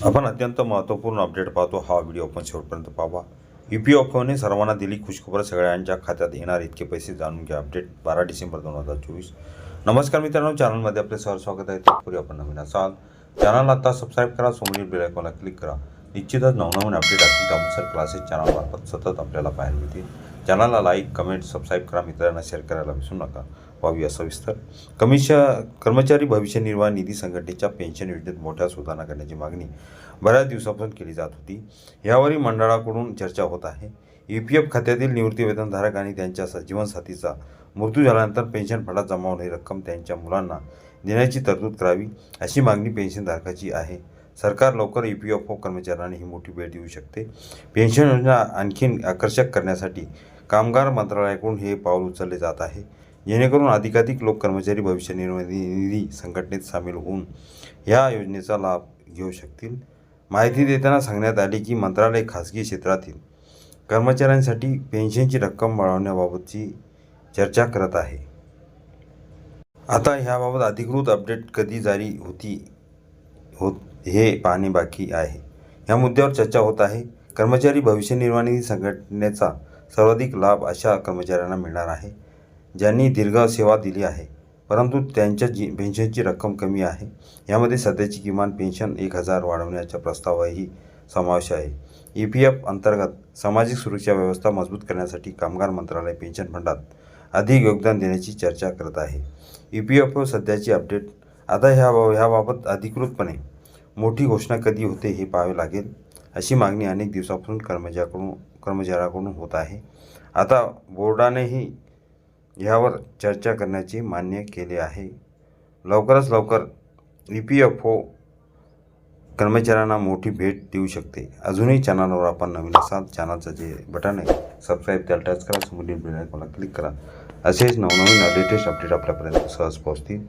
आपण अत्यंत महत्त्वपूर्ण अपडेट पाहतो. हा व्हिडिओ आपण शेवटपर्यंत पाहा ई पी एफ ओने सर्वांना दिली खुशखबर. सगळ्यांच्या खात्यात येणार इतके पैसे जाणून घ्या. अपडेट बारा डिसेंबर दोन हजार चोवीस. नमस्कार मित्रांनो. चॅनलमध्ये आपले सर स्वागत आहे. त्यापूर्वी आपण नवीन असाल. चॅनल आता सबस्क्राईब करा. समोरील बेलायकॉनला क्लिक करा. निश्चितच नवनवीन अपडेट असतील त्यानुसार क्लासेस चॅनलमार्फत सतत आपल्याला पाहायला मिळतील. चॅनलला लाईक कमेंट सबस्क्राईब करा. मित्रांना शेअर करायला विसरू नका. पाहूया सविस्तर कमिशा कर्मचारी भविष्य निर्वाह निधी संघटनेच्या पेन्शन योजनेत मोठ्या सुधारणा करण्याची मागणी बऱ्याच दिवसापासून केली जात होती. यावरही मंडळाकडून चर्चा होत आहे. ई पी एफ खात्यातील निवृत्तीवेतनधारक आणि त्यांच्या जीवनसाथीचा मृत्यू झाल्यानंतर पेन्शन फंडात जमा होणारी रक्कम त्यांच्या मुलांना देण्याची तरतूद करावी अशी मागणी पेन्शनधारकाची आहे. सरकार लवकर ई पी एफ ओ कर्मचाऱ्यांना ही मोठी भेट देऊ शकते. पेन्शन योजना आणखीन आकर्षक करण्यासाठी कामगार मंत्रालयाकडून हे पाऊल उचलले जात आहे. जेणेकरून अधिकाधिक लोक कर्मचारी भविष्य निर्वाह निधी संघटनेत सामील होऊन या योजनेचा लाभ घेऊ शकतील. माहिती देताना सांगण्यात आले की मंत्रालय खाजगी क्षेत्रातील कर्मचाऱ्यांसाठी पेन्शनची रक्कम वाढवण्याबाबतची चर्चा करत आहे. आता ह्याबाबत अधिकृत अपडेट कधी जारी होती होत हे पाहणे बाकी आहे. या मुद्द्यावर चर्चा होत आहे. कर्मचारी भविष्य निर्वाह निधी संघटनेचा सर्वाधिक लाभ अशा कर्मचाऱ्यांना मिळणार आहे. ज्यांनी दीर्घ सेवा दिली आहे परंतु त्यांच्या जी पेन्शनची रक्कम कमी आहे. यामध्ये सध्याची किमान पेन्शन एक हजार वाढवण्याचा प्रस्तावही समावेश आहे. ई पी एफ अंतर्गत सामाजिक सुरक्षा व्यवस्था मजबूत करण्यासाठी कामगार मंत्रालय पेन्शन फंडात अधिक योगदान देण्याची चर्चा करत आहे. ई पी एफ ओ सध्याची अपडेट आता ह्या ह्याबाबत अधिकृतपणे मोठी घोषणा कधी होते हे पाहावे लागेल अशी मागणी अनेक दिवसापासून कर्मचाऱ्याकडून कर्मचाऱ्याकडून होत आहे. आता बोर्डानेही यावर चर्चा करण्याचे मान्य केले आहे. लवकरच लवकर ई पी एफ ओ कर्मचाऱ्यांना मोठी भेट देऊ शकते. अजूनही चॅनलवर आपण नवीन असाल चॅनलचं जे बटन आहे सबस्क्राईब त्याला टच करा समोरील बेल आयकॉनला क्लिक करा. असेच नवनवीन लेटेस्ट अपडेट आपल्यापर्यंत सहज पोहोचतील.